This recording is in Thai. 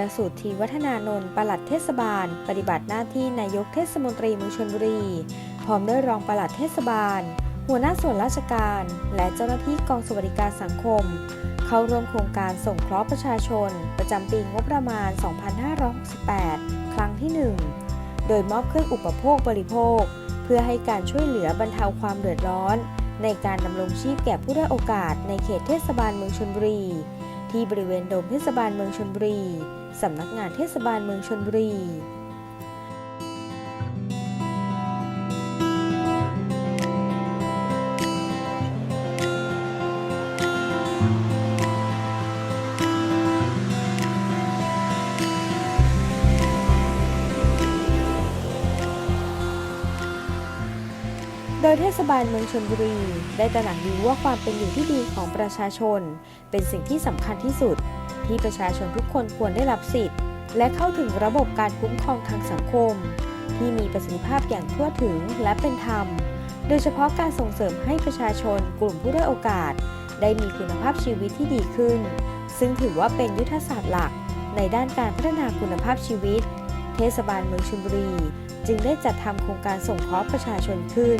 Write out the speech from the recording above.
ลสูตรทีวัฒนานนท์ปลัดเทศบาล ปฏิบัติหน้าที่นายกเทศมนตรีเมืองชนบุรี พร้อมด้วยรองปลัดเทศบาล หัวหน้าส่วนราชการ และเจ้าหน้าที่กองสวัสดิการสังคม เข้าร่วมโครงการส่งเคราะห์ประชาชน ประจำปีงบประมาณ 2568 ครั้งที่ 1 โดยมอบเครื่องอุปโภคบริโภค เพื่อให้การช่วยเหลือบรรเทาความเดือดร้อน ในการดำรงชีพแก่ผู้ได้โอกาสในเขตเทศบาลเมืองชนบุรีที่บริเวณโดมเทศบาลเมืองชนบุรี สำนักงานเทศบาลเมืองชนบุรี โดยเทศบาลเมืองชนบุรี ได้ตระหนักดีว่าความเป็นอยู่ที่ดีของประชาชน เป็นสิ่งที่สำคัญที่สุด ที่ประชาชนทุกคนควรได้รับสิทธิ์ และเข้าถึงระบบการคุ้มครองทางสังคม ที่มีประสิทธิภาพอย่างทั่วถึงและเป็นธรรม โดยเฉพาะการส่งเสริมให้ประชาชนกลุ่มผู้ได้อยโอกาส ได้มีคุณภาพชีวิตที่ดีขึ้น ซึ่งถือว่าเป็นยุทธศาสตร์หลัก ในด้านการพัฒนาคุณภาพชีวิต เทศบาลเมืองชลบุรี จึงได้จัดทำโครงการส่งเคราะห์ประชาชนขึ้น